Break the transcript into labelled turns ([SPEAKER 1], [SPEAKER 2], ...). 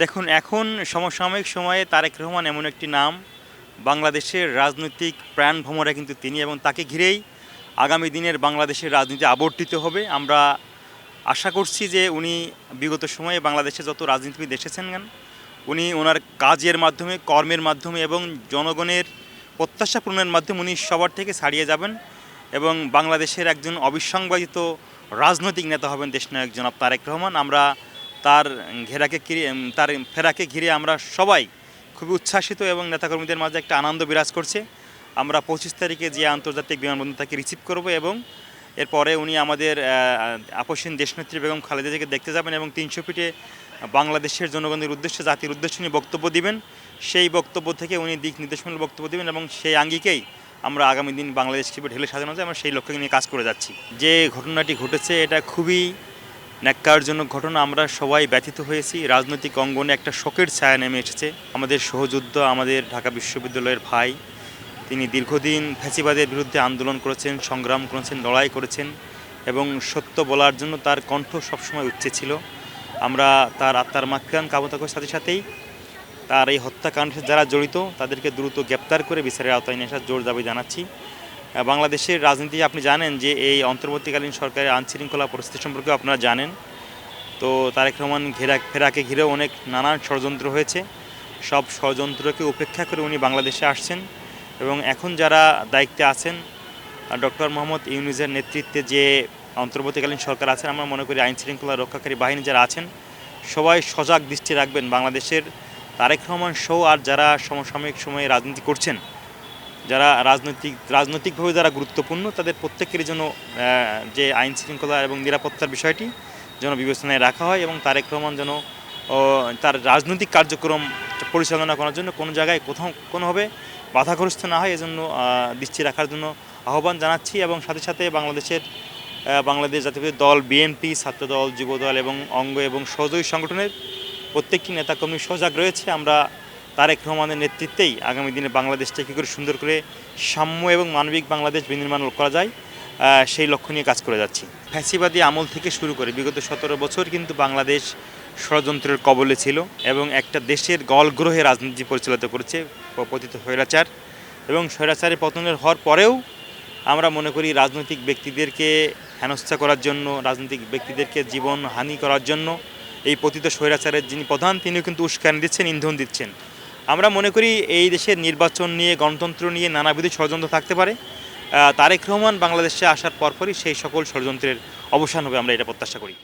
[SPEAKER 1] দেখুন, এখন সমসাময়িক সময়ে তারেক রহমান এমন একটি নাম। বাংলাদেশের রাজনৈতিক প্রাণ ভ্রমরা কিন্তু তিনি এবং তাকে ঘিরেই আগামী দিনের বাংলাদেশের রাজনীতি আবর্তিত হবে। আমরা আশা করছি যে উনি বিগত সময়ে বাংলাদেশে যত রাজনীতিবিদ এসেছেন গান উনি ওনার কাজের মাধ্যমে, কর্মের মাধ্যমে এবং জনগণের প্রত্যাশা পূরণের মাধ্যমে উনি সবার থেকে ছাড়িয়ে যাবেন এবং বাংলাদেশের একজন অবিসংবাদিত রাজনৈতিক নেতা হবেন দেশনায়ক জনাব তারেক রহমান। আমরা তার ঘেরাকে ঘিরে তার ফেরাকে ঘিরে আমরা সবাই খুবই উচ্ছ্বাসিত এবং নেতাকর্মীদের মাঝে একটা আনন্দ বিরাজ করছে। আমরা পঁচিশ তারিখে যে আন্তর্জাতিক বিমানবন্দর তাকে রিসিভ করব এবং এরপরে উনি আমাদের আপসীন দেশনেত্রী বেগম খালেদা জিকে দেখতে যাবেন এবং তিনশো ফিটে বাংলাদেশের জনগণের উদ্দেশ্যে, জাতির উদ্দেশ্যে উনি বক্তব্য দিবেন। সেই বক্তব্য থেকে উনি দিক নির্দেশমূলক বক্তব্য দিবেন এবং সেই আঙ্গিকেই আমরা আগামী দিন বাংলাদেশ কীভাবে ঢেলে সাজানো যায়। আমরা সেই লক্ষ্যে নিয়ে কাজ করে যাচ্ছি। যে ঘটনাটি ঘটেছে, এটা খুবই ন্যাক্কারজনক ঘটনা, আমরা সবাই ব্যথিত হয়েছি। রাজনৈতিক অঙ্গনে একটা শোকের ছায়া নেমে এসেছে। আমাদের সহযুদ্ধ, আমাদের ঢাকা বিশ্ববিদ্যালয়ের ভাই, তিনি দীর্ঘদিন ফ্যাসিবাদের বিরুদ্ধে আন্দোলন করেছেন, সংগ্রাম করেছেন, লড়াই করেছেন এবং সত্য বলার জন্য তার কণ্ঠ সবসময় উচ্চে ছিল। আমরা তার আত্মার মাক্ষান কামতা করার সাথে সাথেই তার এই হত্যাকাণ্ডে যারা জড়িত, তাদেরকে দ্রুত গ্রেপ্তার করে বিচারের আওতায় নিয়ে আসার জোর দাবি জানাচ্ছি। বাংলাদেশের রাজনীতি, আপনি জানেন যে এই অন্তর্বর্তীকালীন সরকারের আইনশৃঙ্খলা পরিস্থিতি সম্পর্কে আপনারা জানেন। তো তারেক রহমান ঘেরা, ফেরাকে ঘিরেও অনেক নানান ষড়যন্ত্র হয়েছে। সব ষড়যন্ত্রকে উপেক্ষা করে উনি বাংলাদেশে আসছেন এবং এখন যারা দায়িত্বে আছেন ডক্টর মোহাম্মদ ইউনুজের নেতৃত্বে যে অন্তর্বর্তীকালীন সরকার আছেন, আমরা মনে করি আইন শৃঙ্খলা রক্ষাকারী বাহিনী যারা আছেন, সবাই সজাগ দৃষ্টি রাখবেন বাংলাদেশের। তারেক রহমান সহ আর যারা সমসাময়িক সময়ে রাজনীতি করছেন যারা রাজনৈতিক, রাজনৈতিকভাবে যারা গুরুত্বপূর্ণ, তাদের প্রত্যেকের জন্য যে আইন শৃঙ্খলা এবং নিরাপত্তার বিষয়টি যেন বিবেচনায় রাখা হয় এবং তারেক রহমান যেন তার রাজনৈতিক কার্যক্রম পরিচালনা করার জন্য কোনো জায়গায় কোথাও কোনোভাবে বাধাগ্রস্ত না হয়, এজন্য দৃষ্টি রাখার জন্য আহ্বান জানাচ্ছি এবং সাথে সাথে বাংলাদেশের বাংলাদেশ জাতীয় দল বিএনপি, ছাত্রদল, যুবদল এবং অঙ্গ এবং সহযোগী সংগঠনের প্রত্যেকটি নেতাকর্মী সজাগ রয়েছে। আমরা তারেক রহমানের নেতৃত্বেই আগামী দিনে বাংলাদেশটা কী করে সুন্দর করে সাম্য এবং মানবিক বাংলাদেশ বিনির্মাণ করা যায় সেই লক্ষ্য নিয়ে কাজ করে যাচ্ছি। ফ্যাসিবাদী আমল থেকে শুরু করে বিগত সতেরো বছর কিন্তু বাংলাদেশ ষড়যন্ত্রের কবলে ছিল এবং একটা দেশের গলগ্রহে রাজনীতি পরিচালিত করেছে পতিত স্বৈরাচার এবং স্বৈরাচারের পতনের হওয়ার পরেও আমরা মনে করি রাজনৈতিক ব্যক্তিদেরকে হেনস্থা করার জন্য, রাজনৈতিক ব্যক্তিদেরকে জীবন হানি করার জন্য এই পতিত স্বৈরাচারের যিনি প্রধান, তিনিও কিন্তু উস্কানি দিচ্ছেন, ইন্ধন দিচ্ছেন। আমরা মনে করি এই দেশের নির্বাচন নিয়ে, গণতন্ত্র নিয়ে নানাবিধ ষড়যন্ত্র থাকতে পারে। তারেক রহমান বাংলাদেশে আসার পরপরই সেই সকল ষড়যন্ত্রের অবসান হবে আমরা এটা প্রত্যাশা করি।